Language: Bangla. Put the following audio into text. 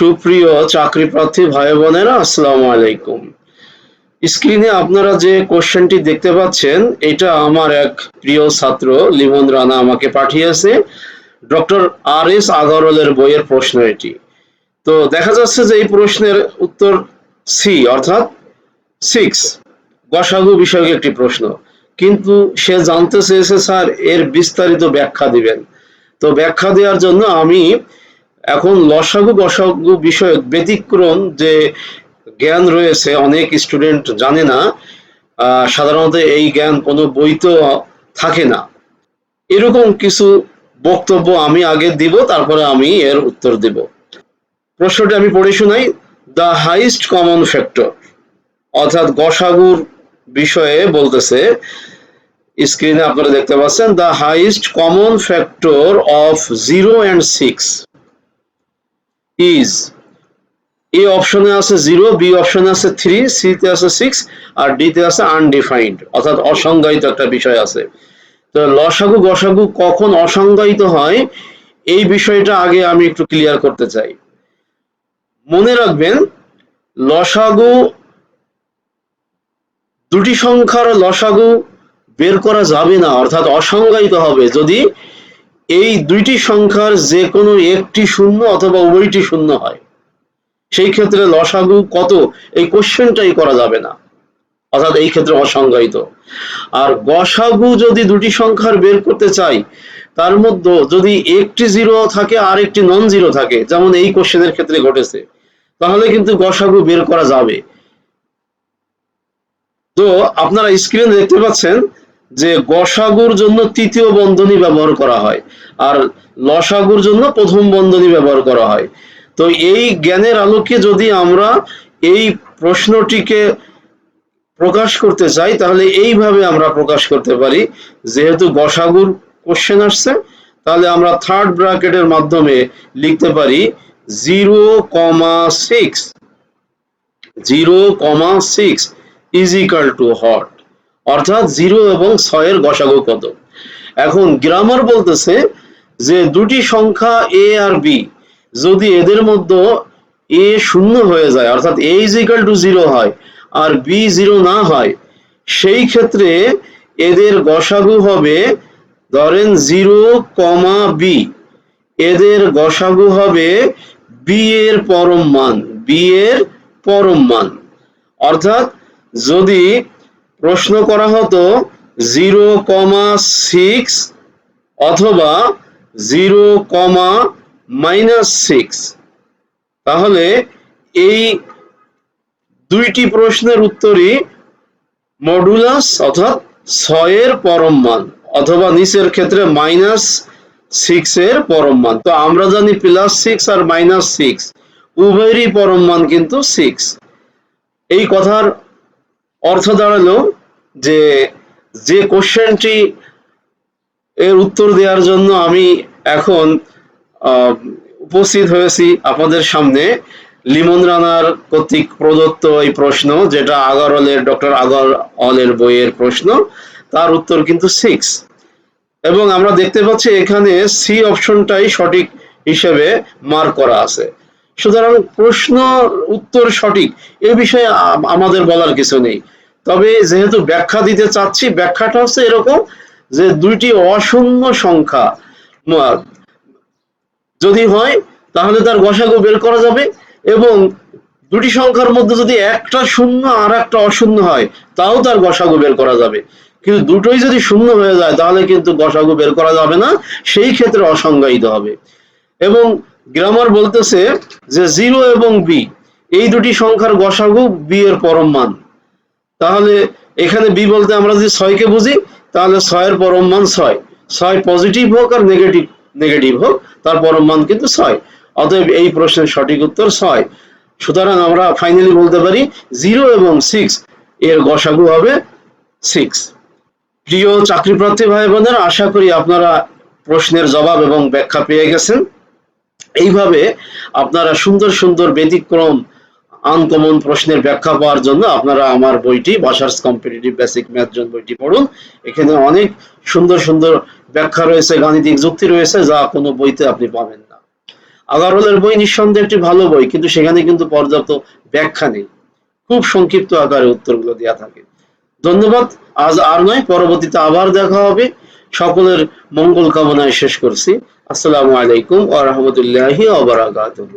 সুপ্রিয় চাকরি প্রার্থী ভাই বোনেরা, আসসালামু আলাইকুম। স্ক্রিনে আপনারা যে কোশ্চেনটি দেখতে পাচ্ছেন, এটা আমার এক প্রিয় ছাত্র লিমন রানা আমাকে পাঠিয়েছে। ডক্টর আর এস আগরওয়ালের বইয়ের প্রশ্ন এটি। তো দেখা যাচ্ছে যে এই প্রশ্নের উত্তর সি অর্থাৎ সিক্স গসাগু বিষয়ক একটি প্রশ্ন। কিন্তু সে জানতে চেয়েছে, স্যার, এর বিস্তারিত ব্যাখ্যা দিবেন। তো ব্যাখ্যা দেওয়ার জন্য আমি এখন লসাগু গসাগু বিষয়ক ব্যতিক্রম যে জ্ঞান রয়েছে, অনেক স্টুডেন্ট জানে না সাধারণত এই জ্ঞান কোনো বইতেও থাকে না। এরকম কিছু বক্তব্য আমি আগে দিব, তারপরে আমি এর উত্তর দেব। প্রশ্নটি আমি পড়ে শোনাই। দ্য হাইস্ট কমন ফ্যাক্টর অর্থাৎ গসাগুর বিষয়ে বলতেছে। স্ক্রিনে আপনারা দেখতে পাচ্ছেন the highest common factor of zero and six is a অপশনে আছে জিরো বি অপশনে আছে থ্রি সি তে আছে সিক্স আর ডি তে আছে আনডিফাইন্ড অর্থাৎ অসংজ্ঞায়িত একটা বিষয় আছে। তো লসাগু গসাগু কখন অসংজ্ঞায়িত হয়, এই বিষয়টা আগে আমি একটু ক্লিয়ার করতে চাই। মনে রাখবেন, লসাগু দুটি সংখ্যার লসাগু বের করা যাবে না, অর্থাৎ অসংজ্ঞায়িত হবে। যদি এই দুইটি সংখ্যার যে কোনো একটি শূন্য অথবা উভয়টি শূন্য হয়। সেই ক্ষেত্রে লসাগু কত? এই কোশ্চেনটাই করা যাবে না। অর্থাৎ এই ক্ষেত্রে অসংজ্ঞায়িত। আর গসাগু যদি দুটি সংখ্যার বের করতে চাই, তার মধ্যে যদি একটি জিরো থাকে আর একটি নন জিরো থাকে, যেমন এই কোশ্চেনের ক্ষেত্রে ঘটেছে, তাহলে কিন্তু গসাগু বের করা যাবে। তো আপনারা স্ক্রিনে দেখতে পাচ্ছেন যে গসাগুর জন্য তৃতীয় বন্ধনী ব্যবহার করা হয় আর লসাগুর জন্য প্রথম বন্ধনী ব্যবহার করা হয়। তো এই জ্ঞানের আলোকে যদি আমরা এই প্রশ্নটিকে প্রকাশ করতে চাই, তাহলে এইভাবে আমরা প্রকাশ করতে পারি, যেহেতু গসাগুর কোশ্চেন আসছে, তাহলে আমরা থার্ড ব্র্যাকেটের মাধ্যমে লিখতে পারি zero comma six zero comma six is equal to hot অর্থাৎ জিরো এবং ছয়ের গসাগু কত? এখন গ্রামার বলতেছে যে দুটি সংখ্যা এ আর বি যদি এদের মধ্যে এ শূন্য হয়ে যায়, অর্থাৎ A is equal to zero হয় আর বি জিরো না হয়, সেই ক্ষেত্রে এদের গসাগু হবে ধরেন জিরো কমা বি এদের গসাগু হবে বি এর পরম মান বি এর পরম মান। অর্থাৎ যদি প্রশ্ন করা হতো জিরো কমা সিক্স অথবা জিরো কমা মাইনাস সিক্স। তাহলে এই দুইটি প্রশ্নের উত্তরই মডুলাস অর্থাৎ ছয়ের পরম মান অথবা নিচের ক্ষেত্রে মাইনাস সিক্স এর পরম মান। তো আমরা জানি প্লাস সিক্স আর মাইনাস সিক্স, উভয়েরই পরম মান কিন্তু সিক্স। এই কথার অর্থ দাঁড়াল যে যে কোশ্চেনটি এর উত্তর দেওয়ার জন্য আমি এখন উপস্থিত হয়েছি আপনাদের সামনে। লিমন রানার কর্তৃক প্রদত্ত এই প্রশ্ন, যেটা আগারওয়ালের ডক্টর আগারওয়ালের বইয়ের প্রশ্ন, তার উত্তর কিন্তু সিক্স এবং আমরা দেখতে পাচ্ছি এখানে সি অপশনটাই সঠিক হিসেবে মার্ক করা আছে। সুতরাং প্রশ্ন, উত্তর সঠিক। এ বিষয়ে আমাদের বলার কিছু নেই। তবে যেহেতু ব্যাখ্যা দিতে চাচ্ছি, ব্যাখ্যাটা হচ্ছে এরকম যে দুইটি অশূন্য সংখ্যা যদি হয়, তাহলে তার গসাগু বের করা যাবে এবং দুটি সংখ্যার মধ্যে যদি একটা শূন্য আর একটা অশূন্য হয়, তাও তার গসাগু বের করা যাবে। কিন্তু দুটোই যদি শূন্য হয়ে যায়, তাহলে কিন্তু গসাগু বের করা যাবে না। সেই ক্ষেত্রে অসংজ্ঞায়িত হবে। এবং গ্রামার বলতেছে যে জিরো এবং বি এই দুটি সংখ্যার গসাগু বি এর পরম মান। তাহলে এখানে বি বলতে আমরা যদি ছয়কে বুঝি, তাহলে ছয়ের পরম মান ছয়। ছয় পজিটিভ হোক আর নেগেটিভ নেগেটিভ হোক, তার পরম মান কিন্তু ছয়। অতএব এই প্রশ্নের সঠিক উত্তর ছয়। সুতরাং আমরা ফাইনালি বলতে পারি জিরো এবং সিক্স এর গসাগু হবে সিক্স প্রিয় চাকরি প্রার্থী ভাই বোনেরা আশা করি আপনারা প্রশ্নের জবাব এবং ব্যাখ্যা পেয়ে গেছেন। এইভাবে আপনারা সুন্দর সুন্দর ব্যতিক্রম আনকমন প্রশ্নের ব্যাখ্যা পাওয়ার জন্য আপনারা আমার বইটি বাসার্স কম্পিটিটিভ বেসিক ম্যাথ জন বইটি পড়ুন। এখানে অনেক সুন্দর সুন্দর ব্যাখ্যা রয়েছে, গাণিতিক যুক্তি রয়েছে, যা কোনো বইতে আপনি পাবেন না। আগারওয়ালের বই নিঃসন্দেহে একটি ভালো বই, কিন্তু সেখানে কিন্তু পর্যাপ্ত ব্যাখ্যা নেই। খুব সংক্ষিপ্ত আকারে উত্তরগুলো দেওয়া থাকে। ধন্যবাদ, আজ আর নয়, পরবর্তীতে আবার দেখা হবে। সকলের মঙ্গল কামনায় শেষ করছি। আসসালামু আলাইকুম আ রহমতুল্লাহি আবরাকাতুহ